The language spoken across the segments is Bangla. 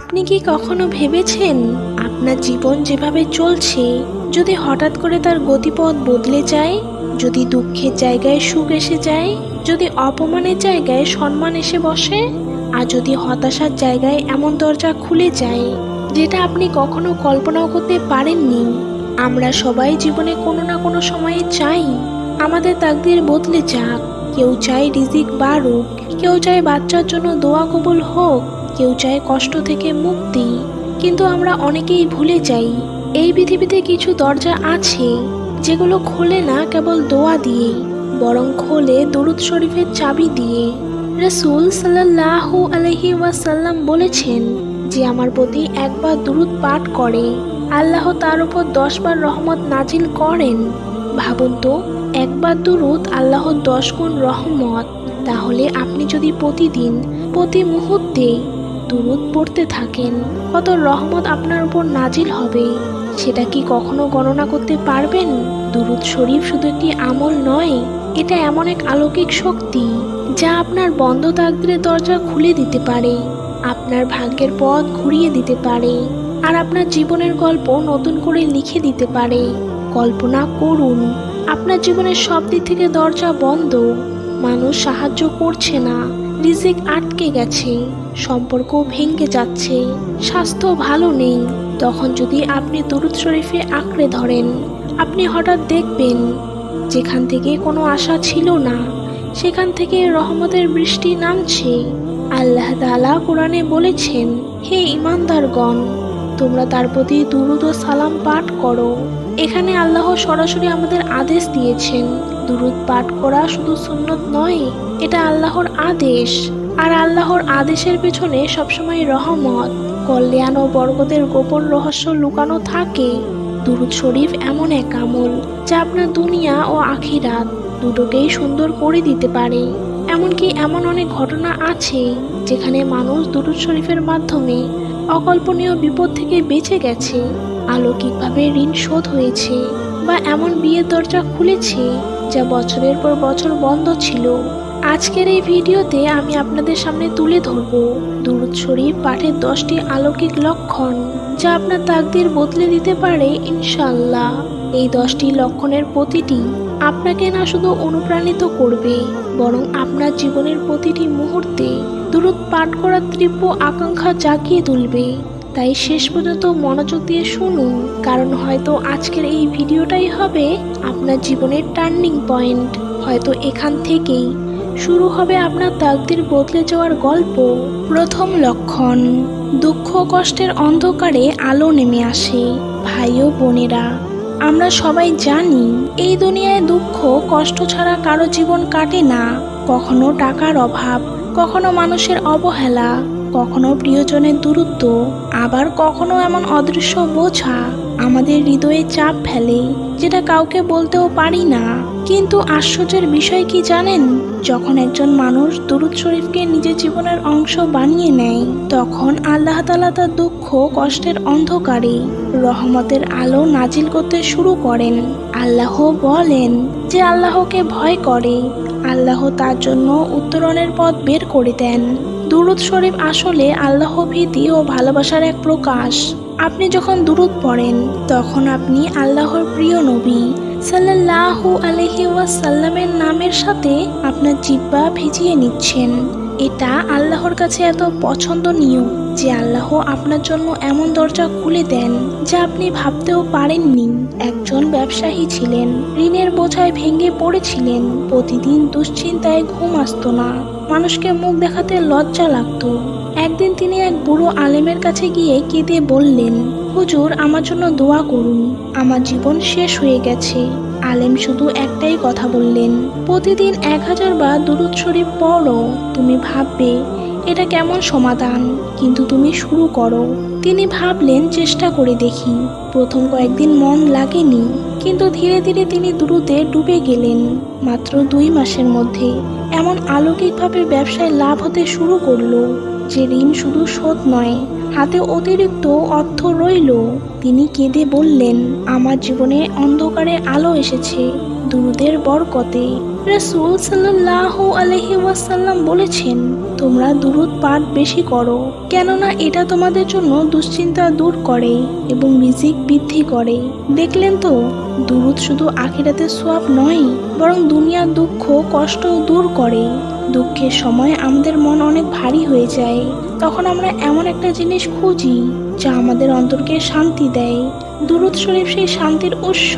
আপনি কি কখনো ভেবেছেন আপনার জীবন যেভাবে চলছে, যদি হঠাৎ করে তার গতিপথ বদলে যায়, যদি দুঃখের জায়গায় সুখ এসে যায়, যদি অপমানের জায়গায় সম্মান এসে বসে, আর যদি হতাশার জায়গায় এমন দরজা খুলে যায়, যেটা আপনি কখনো কল্পনাও করতে পারেননি? আমরা সবাই জীবনে কোনো না কোনো সময়ে চাই আমাদের তাকদির বদলে যাক। কেউ চায় রিজিক বাড়ুক, কেউ চায় বাচ্চার জন্য দোয়া কবুল হোক। কেউ চায় কষ্ট থেকে মুক্তি, কিন্তু আমরা অনেকেই ভুলে যাই। এই পৃথিবীতে কিছু দরজা আছে, যেগুলো খোলে না কেবল দোয়া দিয়ে, বরং খোলে দরুদ শরীফের চাবি দিয়ে। রসুল সাল্লাহু আলহি ওয়াসাল্লাম বলেছেন যে, আমার প্রতি একবার দুরুদ পাঠ করে। আল্লাহ তার উপর দশবার রহমত নাজিল করেন। ভাবুন তো, একবার দুরুদ আল্লাহর দশ গুণ রহমত। তাহলে আপনি যদি প্রতিদিন, প্রতি মুহূর্তে দুরুদ পড়তে থাকেন কত রহমত আপনার উপর নাজিল হবে। সেটা কি কখনো গণনা করতে পারবেন? দুরুদ শরীফ শুধু একটি আমল নয়, এটা এমন এক আলৌকিক শক্তি, যা আপনার বন্ধ তাকদিরের দরজা খুলে দিতে পারে, আপনার ভাগ্যের পথ ঘুরিয়ে দিতে পারে, আর আপনার জীবনের গল্প নতুন করে লিখে দিতে পারে। কল্পনা করুন, আপনার জীবনের সব দিক থেকে দরজা বন্ধ, মানুষ সাহায্য করছে না। রিজিক আটকে গেছে, সম্পর্ক ভেঙে যাচ্ছে, স্বাস্থ্য ভালো নেই। তখন যদি আপনি দরুদ শরীফে আঁকড়ে ধরেন, আপনি হঠাৎ দেখবেন, যেখান থেকে কোনো আশা ছিল না, সেখান থেকে রহমতের বৃষ্টি নামছে। আল্লাহ তাআলা কোরআনে বলেছেন, হে ইমানদারগণ তোমরা তার প্রতি দুরুদ ও সালাম পাঠ করো। এখানে আল্লাহ সরাসরি আমাদের আদেশ দিয়েছেন দুরুদ পাঠ করা শুধু সুন্নত নয়, এটা আল্লাহর আদেশ। আর আল্লাহর আদেশের পেছনে সবসময় রহমত। কল্যাণ ও বরকতের গোপন রহস্য লুকানো থাকে। দুরুদ শরীফ এমন এক আমল, যা আপনার দুনিয়া ও আখিরাত দুটোকেই সুন্দর করে দিতে পারে। এমনকি এমন অনেক ঘটনা আছে, যেখানে মানুষ দুরুদ শরীফের মাধ্যমে অকল্পনীয় বিপদ থেকে বেঁচে গেছে, আলৌকিকভাবে ঋণ শোধ হয়েছে বা এমন বিয়ের দরজা খুলেছে যা বছরের পর বছর বন্ধ ছিল। আজকের এই ভিডিওতে আমি আপনাদের সামনে তুলে ধরব দুরুদ শরীফ পাঠের দশটি আলৌকিক লক্ষণ, যা আপনার তাকদির বদলে দিতে পারে ইনশাল্লাহ এই দশটি লক্ষণের প্রতিটি আপনাকে না শুধু অনুপ্রাণিত করবে, বরং আপনার জীবনের প্রতিটি মুহূর্তে দূরত পাঠ করার তীব্র আকাঙ্ক্ষা জাগিয়ে তুলবে। তাই শেষ পর্যন্ত মনোযোগ দিয়ে শুনুন, কারণ হয়তো আজকের এই ভিডিওটাই হবে আপনার জীবনের টার্নিং পয়েন্ট। হয়তো এখান থেকেই শুরু হবে আপনার তাকদির বদলে যাওয়ার গল্প। প্রথম লক্ষণ, দুঃখ কষ্টের অন্ধকারে আলো নেমে আসে, ভাই ও বোনেরা। আমরা সবাই জানি, এই দুনিয়ায় দুঃখ কষ্ট ছাড়া কারও জীবন কাটে না। কখনো টাকার অভাব, কখনো মানুষের অবহেলা কখনো প্রিয়জনের দূরত্ব, আবার কখনো এমন অদৃশ্য বোঝা আমাদের হৃদয়ে চাপ ফেলে, যেটা কাউকে বলতেও পারি না। কিন্তু আশ্চর্যের বিষয় কি জানেন? যখন একজন মানুষ দুরুদ শরীফকে নিজের জীবনের অংশ বানিয়ে নেয়, তখন আল্লাহ তালা তার দুঃখ, কষ্টের অন্ধকারে রহমতের আলো নাজিল করতে শুরু করেন। আল্লাহ বলেন যে আল্লাহকে ভয় করে। আল্লাহ তার জন্য উত্তরণের পথ বের করে দেন। দুরুদ শরীফ আসলে আল্লাহ ভীতি ও ভালোবাসার এক প্রকাশ। আপনি যখন দুরুদ পড়েন, তখন আপনি আল্লাহর প্রিয় নবী সাল্লাল্লাহু আলহি ওয়াসাল্লামের নামের সাথে আপনার জিব্বা ভিজিয়ে নিচ্ছেন। এটা আল্লাহর কাছে এত পছন্দনীয়। যে আল্লাহ আপনার জন্য এমন দরজা খুলে দেন যা আপনি ভাবতেও পারেননি। একজন ব্যবসায়ী ছিলেন, ঋণের বোঝায় ভেঙে পড়েছিলেন, প্রতিদিন দুশ্চিন্তায় ঘুম আসতো না, মানুষকে মুখ দেখাতে লজ্জা লাগতো। একদিন তিনি এক বুড়ো আলেমের কাছে গিয়ে কেঁদে বললেন, হুজুর, আমার জন্য দোয়া করুন, আমার জীবন শেষ হয়ে গেছে। আলেম শুধু একটাই কথা বললেন, প্রতিদিন এক হাজার বার দুরুদ শরীফ পড়ো, তুমি ভাববে এটা কেমন সমাধান? কিন্তু তুমি শুরু করো। তিনি ভাবলেন, চেষ্টা করে দেখি। প্রথম কয়েকদিন মন লাগেনি, কিন্তু ধীরে ধীরে তিনি দ্রুতে ডুবে গেলেন, মাত্র দুই মাসের মধ্যে। এমন আলৌকিকভাবে ব্যবসায় লাভ হতে শুরু করল, যে ঋণ শুধু শোধ নয়, হাতে অতিরিক্ত অর্থ রইল। তিনি কেঁদে বললেন, আমার জীবনে অন্ধকারে আলো এসেছে, দুরুদের বরকতে। রসুল সাল্লাহ আলহি ওয়াসাল্লাম বলেছেন, তোমরা দুরুদ পাঠ বেশি করো, কেননা এটা তোমাদের জন্য দুশ্চিন্তা দূর করে এবং রিজিক বৃদ্ধি করে। দেখলেন তো, দুরুদ শুধু আখিরাতে সোয়াব নয়, বরং দুনিয়ার দুঃখ, কষ্ট দূর করে। দুঃখের সময় আমাদের মন অনেক ভারী হয়ে যায়। তখন আমরা এমন একটা জিনিস খুঁজি, যা আমাদের অন্তরকে শান্তি দেয়। দুরুদ শরীফ সেই শান্তির উৎস।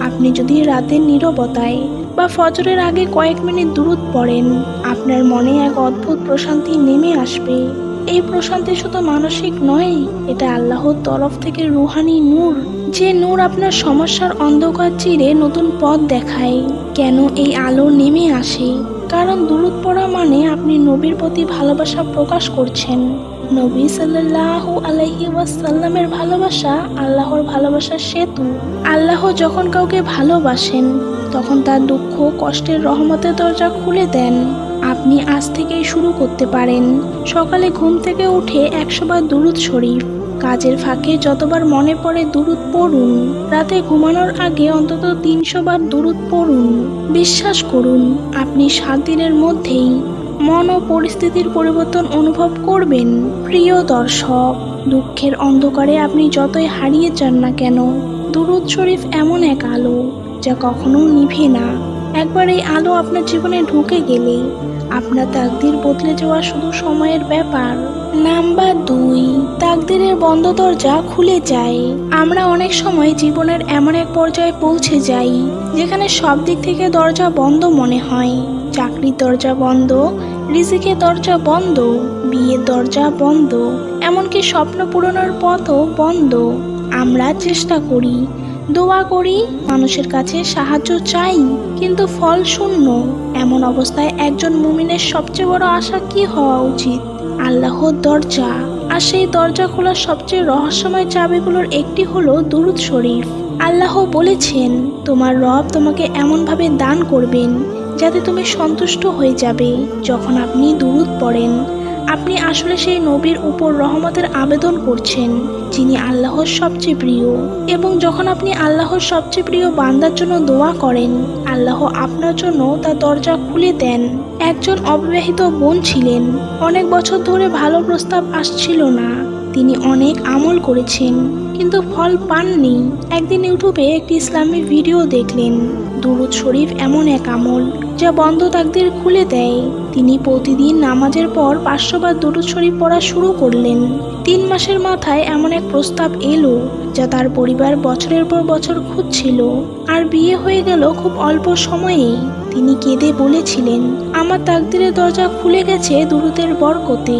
আপনি যদি রাতের নীরবতায় বা ফজরের আগে কয়েক মিনিট দূরত পড়েন। আপনার মনে এক অদ্ভুত প্রশান্তি নেমে আসবে। এই প্রশান্তি শুধু মানসিক নয়, এটা আল্লাহর তরফ থেকে রুহানি নূর। যে নূর আপনার সমস্যার অন্ধকার চিরে নতুন পথ দেখায়। কেন এই আলো নেমে আসে? কারণ দূরত পড়া মানে আপনি নবীর প্রতি ভালোবাসা প্রকাশ করছেন। নবী সাল্লাহ আলহি ওয়াসাল্লামের ভালোবাসা আল্লাহর ভালোবাসার সেতু। আল্লাহ যখন কাউকে ভালোবাসেন তখন তার দুঃখ, কষ্টের রহমতের দরজা খুলে দেন। আপনি আজ থেকেই শুরু করতে পারেন। সকালে ঘুম থেকে উঠে একশোবার দুরুদ শরীফ। কাজের ফাঁকে যতবার মনে পড়ে দুরুদ পড়ুন। রাতে ঘুমানোর আগে অন্তত তিনশো বার দুরুদ পড়ুন। বিশ্বাস করুন, আপনি সাত দিনের মধ্যেই মন ও পরিস্থিতির পরিবর্তন অনুভব করবেন। প্রিয় দর্শক, দুঃখের অন্ধকারে আপনি যতই হারিয়ে যান না কেন, দুরুদ শরীফ এমন এক আলো। যা কখনো নিভে না। একবার এই আলো আপনার জীবনে ঢুকে গেলে আপনার তাকদির বদলে যাওয়া শুধু সময়ের ব্যাপার। নাম্বার দুই, তাকদিরের বন্ধ দরজা খুলে যায়। আমরা অনেক সময় জীবনের এমন এক পর্যায়ে পৌঁছে যাই, যেখানে সব দিক থেকে দরজা বন্ধ মনে হয়। চাকরির দরজা বন্ধ, রিজিকের দরজা বন্ধ, বিয়ের দরজা বন্ধ, এমনকি স্বপ্ন পূরণের পথও বন্ধ। আমরা চেষ্টা করি দোয়া করি, মানুষের কাছে সাহায্য চাই, কিন্তু ফল শূন্য। এমন অবস্থায় একজন মুমিনের সবচেয়ে বড় আশা কি হওয়া উচিত? আল্লাহর দরজা। আর সেই দরজা খোলার সবচেয়ে রহস্যময় চাবিগুলোর একটি হলো দুরুদ শরীফ। আল্লাহ বলেছেন, তোমার রব তোমাকে এমনভাবে দান করবেন, যাতে তুমি সন্তুষ্ট হয়ে যাবে। যখন আপনি দুরুদ পড়েন আপনি আসলে সেই নবীর উপর রহমতের আবেদন করছেন, যিনি আল্লাহর সবচেয়ে প্রিয়। এবং যখন আপনি আল্লাহর সবচেয়ে প্রিয় বান্দার জন্য দোয়া করেন, আল্লাহ আপনার জন্য তার দরজা খুলে দেন। একজন অবিবাহিত বোন ছিলেন। অনেক বছর ধরে ভালো প্রস্তাব আসছিল না। তিনি অনেক আমল করেছেন, কিন্তু ফল পাননি। একদিন ইউটিউবে একটি ইসলামী ভিডিও দেখলেন। দুরুদ শরীফ এমন এক আমল যা বন্ধ তাকদের খুলে দেয়। তিনি প্রতিদিন নামাজের পর পাঁচশো বার দুটো শরীফ পড়া শুরু করলেন। তিন মাসের মাথায় এমন এক প্রস্তাব এলো, যা তার পরিবার বছরের পর বছর খুঁজছিল। আর বিয়ে হয়ে গেল খুব অল্প সময়ে তিনি কেঁদে বলেছিলেন, আমার তাকদিরের দরজা খুলে গেছে দুরুদের বরকতে।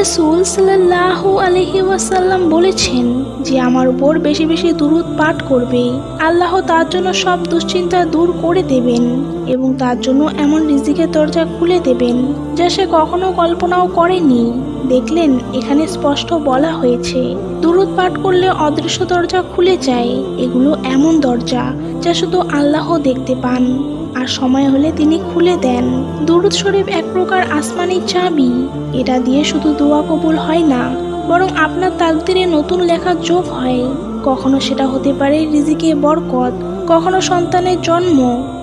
রসুল সাল্লাহ আলহি ওয়াসাল্লাম বলেছেন যে আমার উপর বেশি বেশি দুরুদ পাঠ করবে। আল্লাহ তার জন্য সব দুশ্চিন্তা দূর করে দেবেন এবং তার জন্য এমন রিজিকের দরজা খুলে দেবেন যা সে কখনো কল্পনাও করেনি। দেখলেন এখানে স্পষ্ট বলা হয়েছে, দুরুদ পাঠ করলে অদৃশ্য দরজা খুলে যায়। এগুলো এমন দরজা যা শুধু আল্লাহ দেখতে পান। আর সময় হলে তিনি খুলে দেন। দুরুদ শরীফ এক প্রকার আসমানি চাবি। এটা দিয়ে শুধু দোয়া কবুল হয় না, বরং আপনার তাকদিরে নতুন লেখা যোগ হয়। কখনো সেটা হতে পারে রিজিকে বরকত কখনো সন্তানের জন্ম,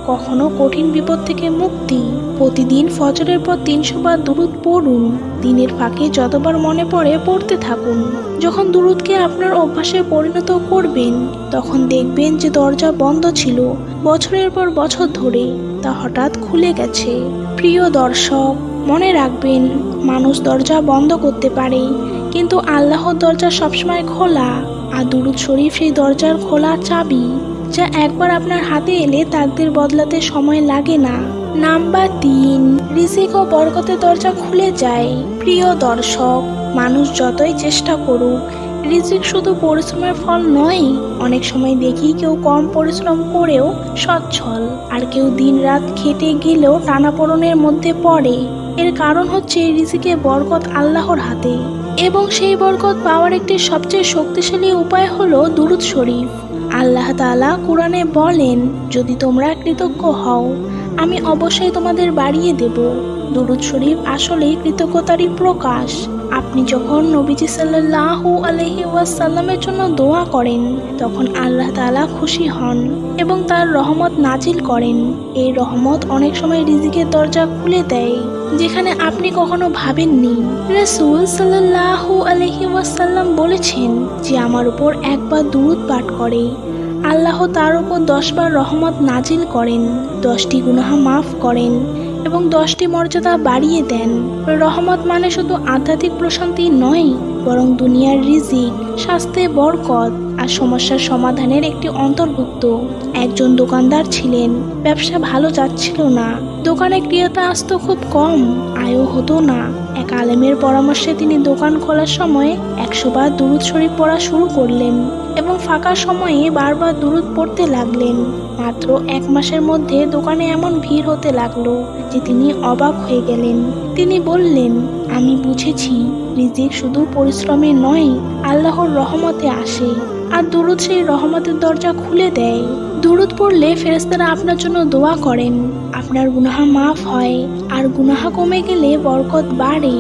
কখনো কঠিন বিপদ থেকে মুক্তি। প্রতিদিন ফজরের পর তিনশো বার দুরুদ পড়ুন, দিনের ফাঁকে যতবার মনে পড়ে পড়তে থাকুন। যখন দুরুদকে আপনার অভ্যাসে পরিণত করবেন, তখন দেখবেন যে দরজা বন্ধ ছিল বছরের পর বছর ধরে, তা হঠাৎ খুলে গেছে। প্রিয় দর্শক, মনে রাখবেন, মানুষ দরজা বন্ধ করতে পারে, কিন্তু আল্লাহর দরজা সবসময় খোলা, আর দুরুদ শরীফ সেই দরজার খোলা চাবি। যা একবার আপনার হাতে এলে তাকদের বদলাতে সময় লাগে না। নাম্বার তিন, রিজিক ও বরকতের দরজা খুলে যায়। প্রিয় দর্শক, মানুষ যতই চেষ্টা করুক, রিজিক শুধু পরিশ্রমের ফল নয়, অনেক সময় দেখি কেউ কম পরিশ্রম করেও সচ্ছল, আর কেউ দিনরাত খেটে গেলেও টানাপোড়নের মধ্যে পড়ে। এর কারণ হচ্ছে রিজিকে বরকত আল্লাহর হাতে। এবং সেই বরকত পাওয়ার একটি সবচেয়ে শক্তিশালী উপায় হলো দুরুদ শরীফ। আল্লাহ তালা কোরআনে বলেন যদি তোমরা কৃতজ্ঞ হও আমি অবশ্যই তোমাদের বাড়িয়ে দেব। দুরুদ শরীফ আসলেই কৃতজ্ঞতারই প্রকাশ। আপনি যখন নবীজি সাল্লাল্লাহু আলহি ওয়াসাল্লামের জন্য দোয়া করেন, তখন আল্লাহ তালা খুশি হন এবং তার রহমত নাজিল করেন। এই রহমত অনেক সময় রিজিকের দরজা খুলে দেয়, যেখানে আপনি কখনো ভাবেননি। রসুল সাল্লাল্লাহু আলহি ওয়াসাল্লাম বলেছেন যে, আমার উপর একবার দুরুদ পাঠ করে। আল্লাহ তার উপর দশবার রহমত নাজিল করেন, দশটি গুনাহ মাফ করেন এবং দশটি মর্যাদা বাড়িয়ে দেন। রহমত মানে শুধু আধ্যাত্মিক প্রশান্তি নয়, বরং দুনিয়ার রিজিক, স্বাস্থ্যে বরকত। সমস্যার সমাধানের একটি অন্তর্ভুক্ত। একজন দোকানদার ছিলেন, ব্যবসা ভালো যাচ্ছিল না। দোকানে ক্রিয়তা আসতো খুব কম, আয়ও হতো না। এক আলেমের পরামর্শে তিনি দোকান খোলার সময় একশো বার দুরুদ শরীফ পড়া শুরু করলেন এবং ফাঁকা সময়ে বারবার দুরুদ পড়তে লাগলেন। মাত্র এক মাসের মধ্যে দোকানে এমন ভিড় হতে লাগল যে তিনি অবাক হয়ে গেলেন। তিনি বললেন, আমি বুঝেছি, রিজিক শুধু পরিশ্রমে নয়, আল্লাহর রহমতে আসে। আর দুরুদ সেই রহমতের দরজা খুলে দেয়। দুরুদ পড়লে ফেরেস্তারা আপনার জন্য দোয়া করেন। আপনার গুনাহা মাফ হয়। আর গুনাহা কমে গেলে বরকত বাড়ে।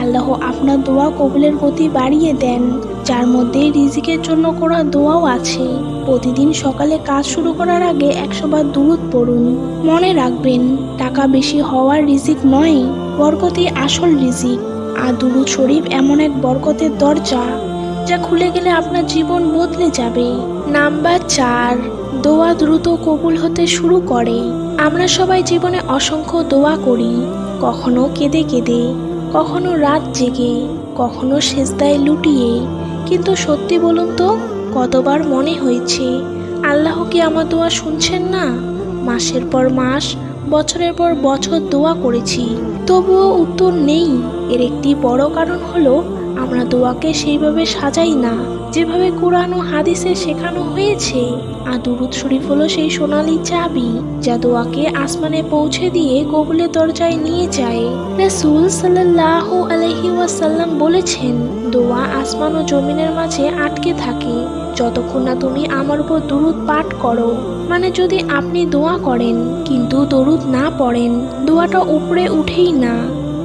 আল্লাহ আপনার দোয়া কবুলের গতি বাড়িয়ে দেন। যার মধ্যে রিজিকের জন্য করা দোয়াও আছে। প্রতিদিন সকালে কাজ শুরু করার আগে একশো বার দুরুদ পড়ুন। মনে রাখবেন, টাকা বেশি হওয়ার রিজিক নয়, বরকতই আসল রিজিক। আর দুরুদ শরীফ এমন এক বরকতের দরজা। যা খুলে গেলে আপনার জীবন বদলে যাবে। নাম্বার চার, দোয়া দ্রুত কবুল হতে শুরু করে। আমরা সবাই জীবনে অসংখ্য দোয়া করি। কখনো কেঁদে কেঁদে, কখনো রাত জেগে, কখনো সেজদায় লুটিয়ে। কিন্তু সত্যি বলুন তো, কতবার মনে হয়েছে, আল্লাহ কি আমার দোয়া শুনছেন না? মাসের পর মাস, বছরের পর বছর দোয়া করেছি। তবুও উত্তর নেই। এর একটি বড় কারণ হলো আমরা দোয়াকে সেইভাবে সাজাই না। যেভাবে কোরআন ও হাদিসে শেখানো হয়েছে, আর দুরুদ শরীফ হলো সেই সোনালী চাবি যা দোয়াকে আসমানে পৌঁছে দিয়ে কবুলের দরজায় নিয়ে যায়। রাসূল সাল্লাল্লাহু আলাইহি ওয়াসাল্লাম বলেছেন, দোয়া আসমান ও জমিনের মাঝে আটকে থাকে। যতক্ষণ না তুমি আমার উপর দুরুদ পাঠ করো মানে যদি আপনি দোয়া করেন, কিন্তু দরুদ না পড়েন, দোয়াটা উপরে উঠেই না।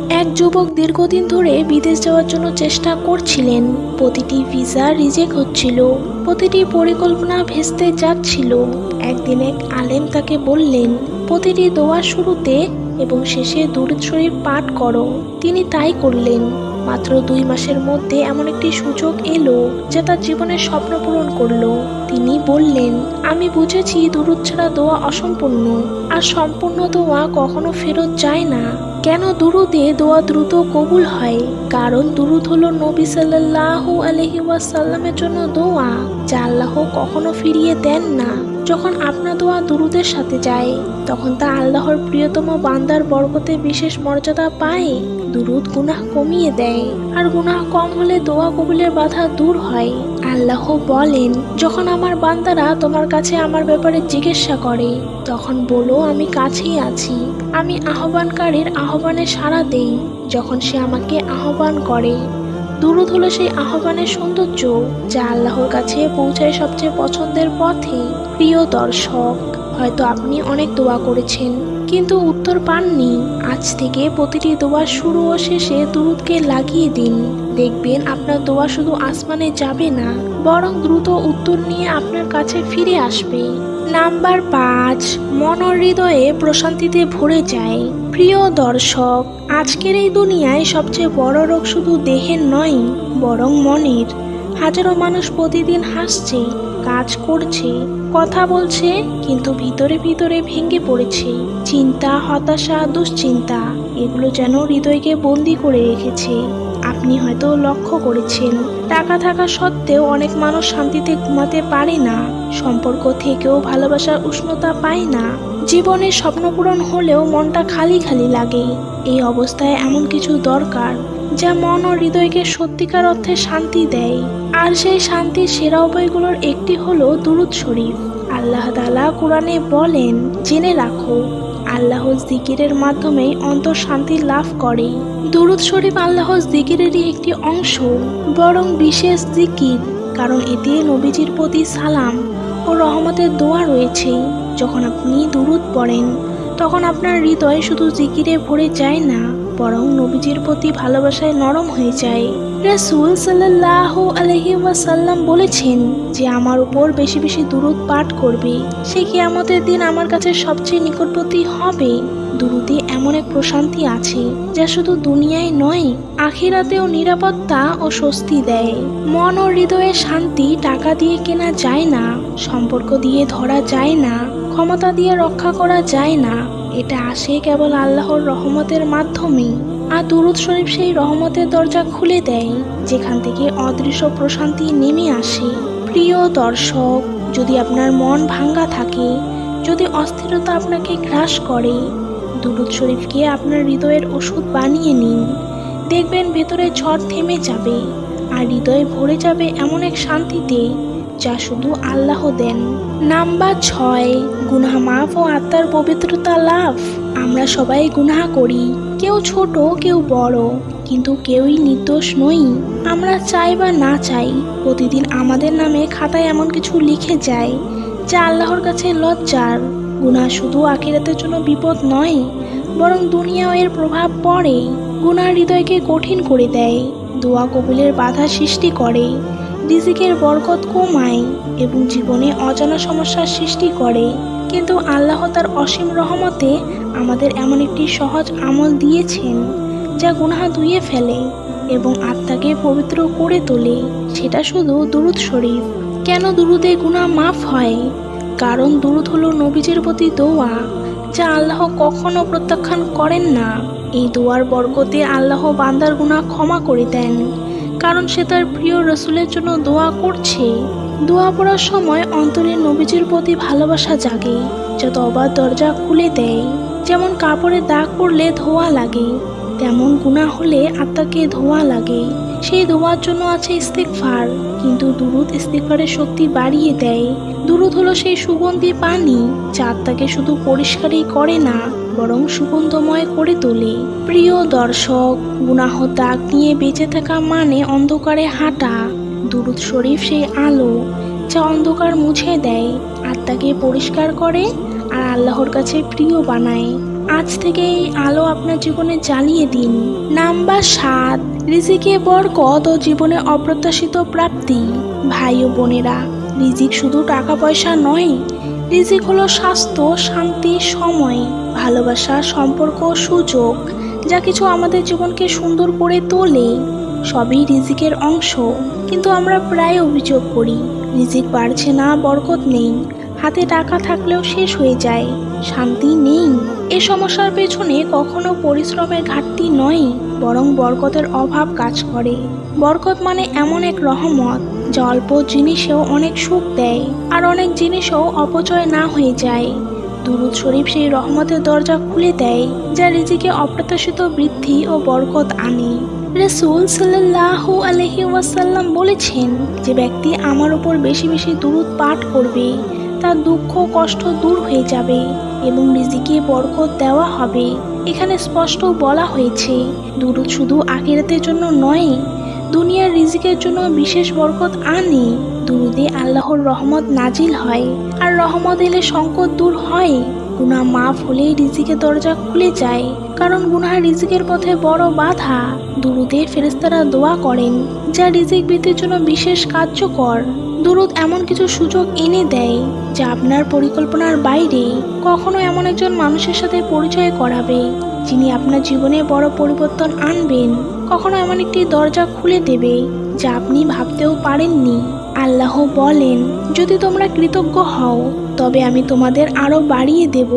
এক যুবক দীর্ঘদিন ধরে বিদেশ যাওয়ার জন্য চেষ্টা করছিলেন। প্রতিটি ভিসা রিজেক্ট হচ্ছিল, প্রতিটি পরিকল্পনা ভেস্তে যাচ্ছিল। একদিন এক আলেম তাকে বললেন, প্রতিটি দোয়ার শুরুতে এবং শেষে দূরত শরীফ পাঠ করো। তিনি তাই করলেন। মাত্র দুই মাসের মধ্যে এমন একটি সুযোগ এলো যা তার জীবনের স্বপ্ন পূরণ করল। তিনি বললেন, আমি বুঝেছি দুরুদ ছাড়া দোয়া অসম্পূর্ণ, আর সম্পূর্ণ দোয়া কখনো ফেরত যায় না। কেন দুরুদে দোয়া দ্রুত কবুল হয়? কারণ দুরুদ হলো নবী সাল্লাল্লাহু আলহি ওয়াসাল্লামের জন্য দোয়া, যা আল্লাহ কখনো ফিরিয়ে দেন না। যখন আপনার দোয়া দুরুদের সাথে যায়, তখন তা আল্লাহর প্রিয়তম বান্দার বরকতে বিশেষ মর্যাদা পায়। দুরুদ গুনাহ কমিয়ে দেয়, আর গুনাহ কম হলে দোয়া কবুলের বাধা দূর হয়। আল্লাহ বলেন, যখন আমার বান্দারা তোমার কাছে আমার ব্যাপারে জিজ্ঞাসা করে, তখন বলো, আমি কাছেই আছি। আমি আহ্বানকারীর আহ্বানে সাড়া দেই। যখন সে আমাকে আহ্বান করে, দুরুদ হলো সেই আহ্বানের সৌন্দর্য, যা আল্লাহর কাছে পৌঁছায় সবচেয়ে পছন্দের পথে। প্রিয় দর্শক, হয়তো আপনি অনেক দোয়া করেছেন, কিন্তু উত্তর পাননি। আজ থেকে প্রতিটি দোয়া শুরু ও শেষে দুরুদকে লাগিয়ে দিন। দেখবেন আপনার দোয়া শুধু আসমানে যাবে না, বরং দ্রুত উত্তর নিয়ে আপনার কাছে ফিরে আসবে। নাম্বার পাঁচ মন হৃদয়ে প্রশান্তিতে ভরে যায়। প্রিয় দর্শক, আজকের এই দুনিয়ায় সবচেয়ে বড় রোগ শুধু দেহের নয়, বরং মনের। হাজারো মানুষ প্রতিদিন হাসছে, কাজ করছে, কথা বলছে, কিন্তু ভিতরে ভিতরে ভেঙে পড়েছে। চিন্তা, হতাশা, দুশ্চিন্তা, এগুলো যেন হৃদয়কে বন্দি করে রেখেছে। আপনি হয়তো লক্ষ্য করেছেন, টাকা থাকা সত্ত্বেও অনেক মানুষ শান্তিতে ঘুমাতে পারে না, সম্পর্ক থেকেও ভালোবাসার উষ্ণতা পায় না, জীবনের স্বপ্ন পূরণ হলেও মনটা খালি খালি লাগে। এই অবস্থায় এমন কিছু দরকার, যা মন ও হৃদয়কে সত্যিকার অর্থে শান্তি দেয়। আর সেই শান্তির সেরা উপায়গুলোর একটি হলো দুরুদ শরীফ। আল্লাহ তাআলা কোরআনে বলেন, জেনে রাখো আল্লাহ জিকিরের মাধ্যমে অন্তর শান্তি লাভ করে। দুরুদ শরীফ আল্লাহর জিকিরেরই একটি অংশ, বরং বিশেষ জিকির, কারণ এতে নবীজির প্রতি সালাম ও রহমতের দোয়া রয়েছে। যখন আপনি দুরুদ পড়েন, তখন আপনার হৃদয় শুধু জিকিরে ভরে যায় না। বরং নবীজির প্রতি ভালোবাসায় নরম হয়ে যায়। রাসূল সাল্লাহ আলহি ওয়াসাল্লাম বলেছেন যে, আমার উপর বেশি বেশি দুরুদ পাঠ করবে। সে কিয়ামতের দিন আমার কাছে সবচেয়ে নিকটবর্তী হবে। দুরুদে এমন এক প্রশান্তি আছে, যা শুধু দুনিয়ায় নয়, আখিরাতেও নিরাপত্তা ও স্বস্তি দেয়। মন ও হৃদয়ের শান্তি টাকা দিয়ে কেনা যায় না, সম্পর্ক দিয়ে ধরা যায় না, ক্ষমতা দিয়ে রক্ষা করা যায় না এটা আসে কেবল আল্লাহর রহমতের মাধ্যমেই। আর দুরুদ শরীফ সেই রহমতের দরজা খুলে দেয়, যেখান থেকে অদৃশ্য প্রশান্তি নেমে আসে। প্রিয় দর্শক, যদি আপনার মন ভাঙ্গা থাকে, যদি অস্থিরতা আপনাকে গ্রাস করে, দুরুদ শরীফকে আপনার হৃদয়ের ওষুধ বানিয়ে নিন। দেখবেন ভেতরে ঝড় থেমে যাবে, আর হৃদয় ভরে যাবে এমন এক শান্তিতে। যা শুধু আল্লাহ দেন। নাম্বার ছয়, গুনাহ মাফ ও আত্মার পবিত্রতা লাভ। আমরা সবাই গুনাহ করি, কেউ ছোট, কেউ বড়, কিন্তু কেউই নির্দোষ নই। আমরা চাই বা না চাই, প্রতিদিন আমাদের নামে খাতায় এমন কিছু লিখে যায়, যা আল্লাহর কাছে লজ্জার। গুনাহ শুধু আখিরাতের জন্য বিপদ নয়, বরং দুনিয়াও এর প্রভাব পড়ে। গুনাহ হৃদয়কে কঠিন করে দেয়, দোয়া কবুলের বাধা সৃষ্টি করে। রিজিকের বরকত কমায় এবং জীবনে অজানা সমস্যার সৃষ্টি করে। কিন্তু আল্লাহ তার অসীম রহমতে আমাদের এমন একটি সহজ আমল দিয়েছেন, যা গুনাহ ধুয়ে ফেলে এবং আত্মাকে পবিত্র করে তোলে। সেটা শুধু দুরুদ শরীফ। কেন দুরুদে গুনাহ মাফ হয়? কারণ দুরুদ হলো নবীজের প্রতি দোয়া, যা আল্লাহ কখনো প্রত্যাখ্যান করেন না। এই দোয়ার বরকতে আল্লাহ বান্দার গুনাহ ক্ষমা করে দেন। কারণ সে তার প্রিয় রসুলের জন্য দোয়া করছে। দোয়া পড়ার সময় অন্তরে নবীজির প্রতি ভালোবাসা জাগে যা তবার দরজা খুলে দেয়। যেমন কাপড়ে দাগ পড়লে ধোয়া লাগে, তেমন গুণা হলে আত্মাকে ধোয়া লাগে। সেই ধোয়ার জন্য আছে ইস্তেকফার কিন্তু দুরুদ ইস্তেকফারের শক্তি বাড়িয়ে দেয়। দুরুদ হলো সেই সুগন্ধি পানি, যা আত্মাকে শুধু পরিষ্কারই করে না বরং সুগন্ধময় করে তোলে। প্রিয় দর্শক গুনাহ দাগ নিয়ে বেঁচে থাকা মানে অন্ধকারে হাঁটা। দুরুদ শরীফ সেই আলো, যা অন্ধকার মুছে দেয়। আত্মাকে পরিষ্কার করে আর আল্লাহর কাছে প্রিয় বানায়। আজ থেকে এই আলো আপনার জীবনে জ্বালিয়ে দিন। নাম্বার সাত রিজিকে বরকত ও জীবনে অপ্রত্যাশিত প্রাপ্তি। ভাই ও বোনেরা, রিজিক শুধু টাকা পয়সা নয় রিজিক হলো স্বাস্থ্য, শান্তি, সময়, ভালোবাসা, সম্পর্ক, সুযোগ, যা কিছু আমাদের জীবনকে সুন্দর করে তোলে। সবই রিজিকের অংশ, কিন্তু আমরা প্রায় অভিযোগ করি, রিজিক বাড়ছে না, বরকত নেই। হাতে টাকা থাকলেও শেষ হয়ে যায়, শান্তি নেই। এ সমস্যার পেছনে কখনো পরিশ্রমের ঘাটতি নয়, বরং বরকতের অভাব কাজ করে। বরকত মানে এমন এক রহমত অল্প জিনিসেও অনেক সুখ দেয় আর অনেক জিনিসও অপচয় না হয়ে যায়। দুরুদ শরীফ সেই রহমতের দরজা খুলে দেয়, যা রিজিকে অপ্রত্যাশিত বৃদ্ধি ও বরকত আনে। রসুল সাল্লাহ আলহি ওয়াসাল্লাম বলেছেন, যে ব্যক্তি আমার উপর বেশি বেশি দুরুদ পাঠ করবে, তার দুঃখ কষ্ট দূর হয়ে যাবে এবং রিজিকে বরকত দেওয়া হবে। এখানে স্পষ্ট বলা হয়েছে, দুরুদ শুধু আখিরাতের জন্য নয় দুনিয়ার রিজিকের জন্য বিশেষ বরকত আনে। দুরুদে আল্লাহর রহমত নাজিল হয়। আর রহমত এলে সংকট দূর হয়। গুনাহ মাফ হলেই রিজিকের দরজা খুলে যায়। কারণ গুনাহ রিজিকের পথে বড় বাধা। দুরুদে ফেরেস্তারা দোয়া করেন, যা রিজিক বৃদ্ধির জন্য বিশেষ কার্যকর। দুরুদ এমন কিছু সুযোগ এনে দেয়, যা আপনার পরিকল্পনার বাইরে। কখনো এমন একজন মানুষের সাথে পরিচয় করাবে, যিনি আপনার জীবনে বড় পরিবর্তন আনবেন। কখনো এমন একটি দরজা খুলে দেবে যা আপনি ভাবতেও পারেননি। আল্লাহ বলেন, যদি তোমরা কৃতজ্ঞ হও, তবে আমি তোমাদের আরও বাড়িয়ে দেব।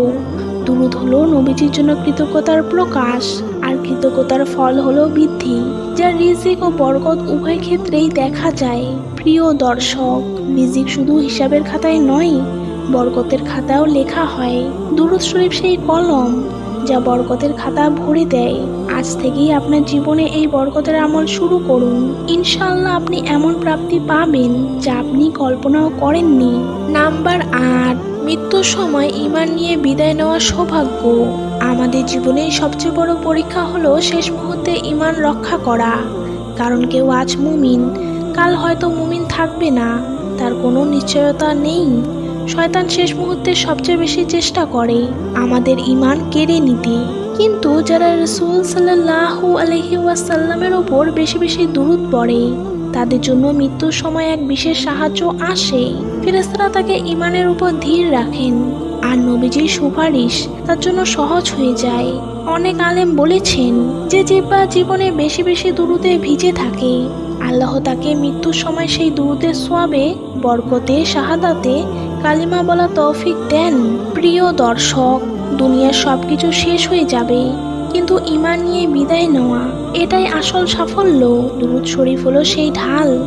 দুরুদ হলো নবীজির জন্য কৃতজ্ঞতার প্রকাশ, আর কৃতজ্ঞতার ফল হলো বৃদ্ধি, যা রিজিক ও বরকত উভয় ক্ষেত্রেই দেখা যায়। প্রিয় দর্শক, রিজিক শুধু হিসাবের খাতায় নয়, বরকতের খাতাও লেখা হয়। দুরুদ শরীফ সেই কলম যা বরকতের খাতা ভরে দেয়। আজ থেকেই আপনার জীবনে এই বরকতের আমল শুরু করুন। ইনশাল্লাহ আপনি এমন প্রাপ্তি পাবেন যা আপনি কল্পনাও করেননি। নাম্বার আট মৃত্যুর সময় ইমান নিয়ে বিদায় নেওয়া সৌভাগ্য। আমাদের জীবনে সবচেয়ে বড় পরীক্ষা হলো শেষ মুহূর্তে ইমান রক্ষা করা। কারণ কেউ আজ মুমিন, কাল হয়তো মুমিন থাকবে না। তার কোনো নিশ্চয়তা নেই। শয়তান শেষ মুহূর্তে সবচেয়ে বেশি চেষ্টা করে আমাদের ইমান কেড়ে নিতে। কিন্তু যারা রসুল সাল্লাহু আলহি ওয়াসাল্লামের ওপর বেশি বেশি দূরত পড়ে, তাদের জন্য মৃত্যুর সময় এক বিশেষ সাহায্য আসে। ফেরেস্তারা তাকে ইমানের উপর ধীর রাখেন। আর নবীজির সুপারিশ তার জন্য সহজ হয়ে যায়। অনেক আলেম বলেছেন, যে জিব্বা জীবনে বেশি বেশি দুরুদে ভিজে থাকে, আল্লাহ তাকে মৃত্যুর সময় সেই দুরুদের সোয়াবে, বরকতে, শাহাদাতে কালিমা বলা তৌফিক দেন। প্রিয় দর্শক, দুনিয়ার সব কিছু শেষ হয়ে যাবে কিন্তু ইমান নিয়ে বিদায় নেওয়া, এটাই আসল সাফল্য। দুরুদ শরীফ হলো সেই ঢাল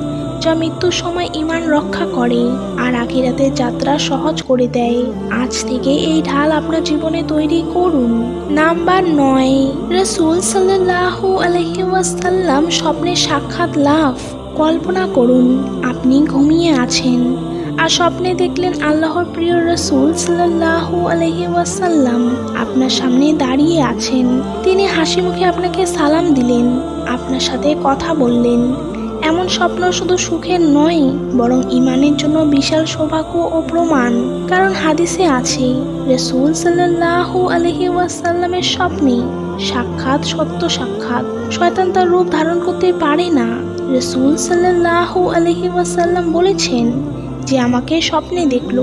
যা মৃত্যুর সময় ইমান রক্ষা করে আর আখিরাতের যাত্রা সহজ করে দেয়। আজ থেকে এই ঢাল আপনার জীবনে তৈরি করুন। নাম্বার নয়, রসুল সাল্লাহ আলহিউসাল্লাম স্বপ্নে সাক্ষাৎ লাভ। কল্পনা করুন, আপনি ঘুমিয়ে আছেন। আর স্বপ্নে দেখলেন আল্লাহর প্রিয় রসুল সাল্লাহ আলহি ওয়াসাল্লাম আপনার সামনে দাঁড়িয়ে আছেন। তিনি হাসি মুখে আপনাকে সালাম দিলেন, আপনার সাথে কথা বললেন। এমন স্বপ্ন শুধু সুখের নয়, বরং ইমানের জন্য বিশাল সৌভাগ্য ও প্রমাণ। কারণ হাদিসে আছে, রসুল সাল্লাহ আলহি ওয়াসাল্লামের স্বপ্নে সাক্ষাৎ সত্য সাক্ষাৎ। শয়তান তার রূপ ধারণ করতে পারে না। রসুল সাল্লাহ আলহি ওয়াসাল্লাম বলেছেন যে আমাকে স্বপ্নে দেখল,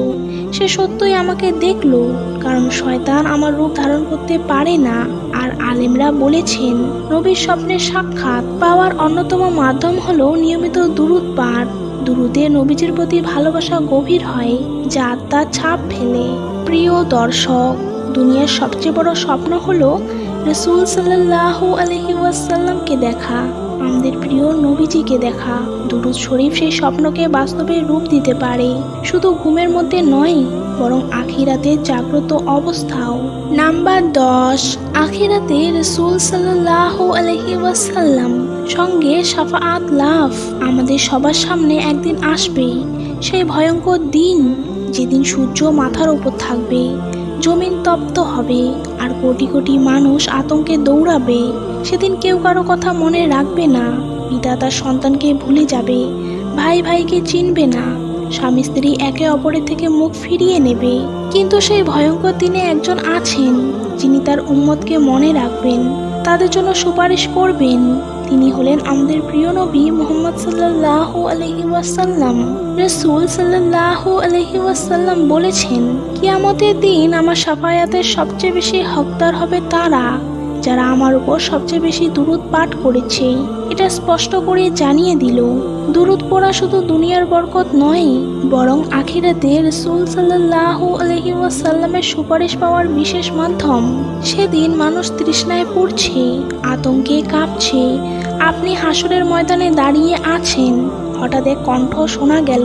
সে সত্যই আমাকে দেখল, কারণ শয়তান আমার রূপ ধারণ করতে পারে না। আর আলেমরা বলেছেন, নবীর স্বপ্নের সাক্ষাৎ পাওয়ার অন্যতম মাধ্যম হলো নিয়মিত দুরুদ পাঠ। দুরুদে নবীজির প্রতি ভালোবাসা গভীর হয়, যা আত্মার ছাপ ফেলে। প্রিয় দর্শক, দুনিয়ার সবচেয়ে বড় স্বপ্ন হলো রসুল সাল্লাহ আলহি ওয়াসাল্লামকে দেখা। আমাদের প্রিয় নবীজিকে দেখা। দুরুদ শরীফ সেই স্বপ্নকে বাস্তবে রূপ দিতে পারে। শুধু ঘুমের মধ্যে নয়, বরং আখিরাতে জাগ্রত অবস্থাও। নাম্বার দশ আখিরাতে রসুল সাল্লাহ আলহি ওয়াসাল্লাম সঙ্গে সাফাআত লাভ আমাদের সবার সামনে একদিন আসবে। সেই ভয়ঙ্কর দিন যেদিন সূর্য মাথার উপর থাকবে, জমিন তপ্ত হবে। আর কোটি কোটি মানুষ আতঙ্কে দৌড়াবে। সেদিন কেউ কারও কথা মনে রাখবে না। পিতা তার সন্তানকে ভুলে যাবে। ভাই ভাইকে চিনবে না। স্বামী স্ত্রী একে অপরের থেকে মুখ ফিরিয়ে নেবে। কিন্তু সেই ভয়ঙ্কর দিনে একজন আছেন, যিনি তার উম্মতকে মনে রাখবেন, তাদের জন্য সুপারিশ করবেন। তিনি হলেন আমাদের প্রিয় নবী মোহাম্মদ সাল্লাহ আলহি ওয়াসাল্লাম। রসুল সাল্লাহ আলহি ওয়াসাল্লাম বলেছেন, কিয়ামতের দিন আমার সাফায়াতের সবচেয়ে বেশি হকদার হবে তারা। যারা আমার উপর সবচেয়ে বেশি দুরুদ পাঠ করেছে। এটা স্পষ্ট করে জানিয়ে দিল, দুরুদ পড়া শুধু দুনিয়ার বরকত নয়, বরং আখিরাতে রসুল সাল্লাহ আলহি ওয়াসাল্লামের সুপারিশ পাওয়ার বিশেষ মাধ্যম। সেদিন মানুষ তৃষ্ণায় পড়ছে, আতঙ্কে কাঁপছে, আপনি হাসরের ময়দানে দাঁড়িয়ে আছেন। হঠাৎ এক কণ্ঠ শোনা গেল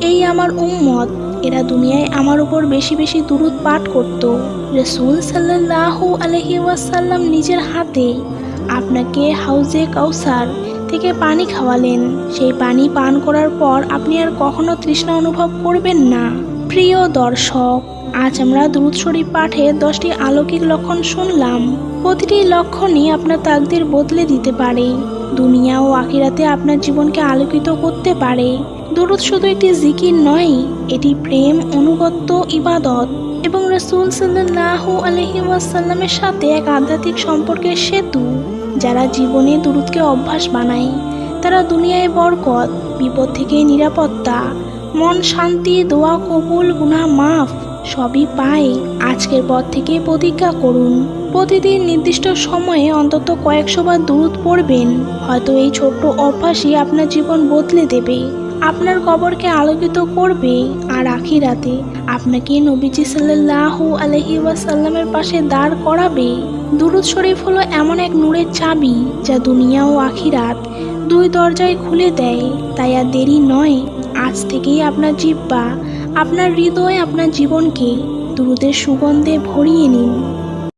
এই আমার উম্মত, এরা দুনিয়ায় আমার উপর বেশি বেশি দুরুদ পাঠ করত। রসুল সাল্লাহ আলহি ওয়াসাল্লাম নিজের হাতে আপনাকে হাউজে কাউসার থেকে পানি খাওয়ালেন। সেই পানি পান করার পর আপনি আর কখনো তৃষ্ণা অনুভব করবেন না। প্রিয় দর্শক, আজ আমরা দুরুদ শরীফ পাঠের দশটি আলৌকিক লক্ষণ শুনলাম। প্রতিটি লক্ষণই আপনার তাকদের বদলে দিতে পারে। দুনিয়া ও আখিরাতে আপনার জীবনকে আলোকিত করতে পারে। দুরুদ শুধু একটি জিকির নয়, এটি প্রেম, অনুগত্য, ইবাদত এবং রসুল সাল্লাহ আলহি ওয়াসাল্লামের সাথে এক আধ্যাত্মিক সম্পর্কের সেতু, যারা জীবনে দুরুদকে অভ্যাস বানায়। তারা দুনিয়ায় বরকত, বিপদ থেকে নিরাপত্তা, মন শান্তি, দোয়া, কবুল, গুনাহ মাফ সবই পায়। আজকের পর থেকে প্রতিজ্ঞা করুন। প্রতিদিন নির্দিষ্ট সময়ে অন্তত কয়েকশো বার দুরুদ পড়বেন। হয়তো এই ছোট্ট অভ্যাসই আপনার জীবন বদলে দেবে। আপনার কবরকে আলোকিত করবে আর আখিরাতে আপনাকে নবীজি সাল্লাহ আলহি ওয়াসাল্লামের পাশে দাঁড় করাবে। দুরুদ শরীফ হলো এমন এক নূরের চাবি যা দুনিয়া ও আখিরাত দুই দরজায় খুলে দেয়। তাই আর দেরি নয়, আজ থেকেই আপনার জিব্বা, আপনার হৃদয়, আপনার জীবনকে দুরুদের সুগন্ধে ভরিয়ে নিন।